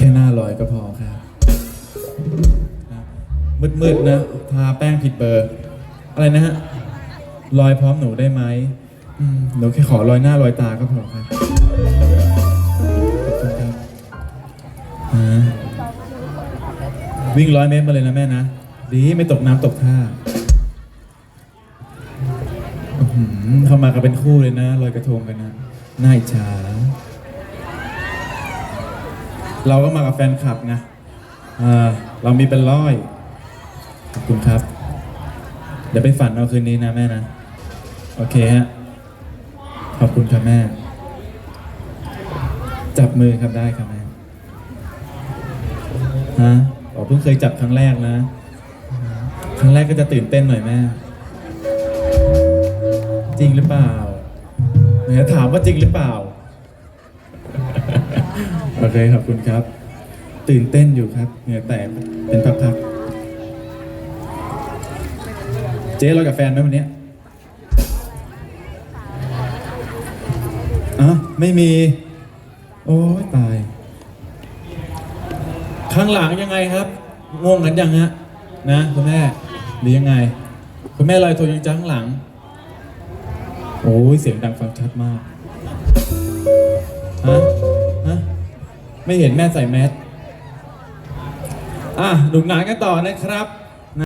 แค่หน้าลอยก็พอครับมืดๆนะ ทาแป้งผิดเบอร์ อะไรนะฮะลอยพร้อมหนูได้ไหมอืมหนูแค่ขอลอยหน้าลอยตาก็พอครับขอบคุณครับอ่าวิ่งร้อยเมตรมาเลยนะแม่นะ ดีไม่ตกน้ำตกท่าอื้อหือเข้ามากันเป็นคู่เลยนะลอยกระทงกันนะ น่าอิจฉา เราก็มากับแฟนคลับไงอ่าเรามีเป็นร้อย ขอบคุณครับ เดี๋ยวไปฝันเอาคืนนี้นะแม่นะ โอเคฮะ ขอบคุณครับแม่ จับมือครับได้ครับแม่ ฮะอ๋อเพิ่งเคยจับครั้งแรกนะ ครั้งแรกก็จะตื่นเต้นหน่อยแม่ จริงหรือเปล่าเนี่ยถามว่าจริงหรือเปล่า โอเคขอบคุณครับ ตื่นเต้นอยู่ครับเหงื่อแตกเป็นพักๆเจ๊เรากับแฟนไหมวันนี้อะไม่มี โอ้ยตาย ข้างหลังยังไงครับงงกันยังฮะนะคุณแม่หรือยังไง คุณแม่ลอยตัวยังจ้าข้างหลัง โอ้ยเสียงดังฟังชัดมาก ไม่เห็นแม่ใส่แมสอะหนุกหนานกันต่อนะครับ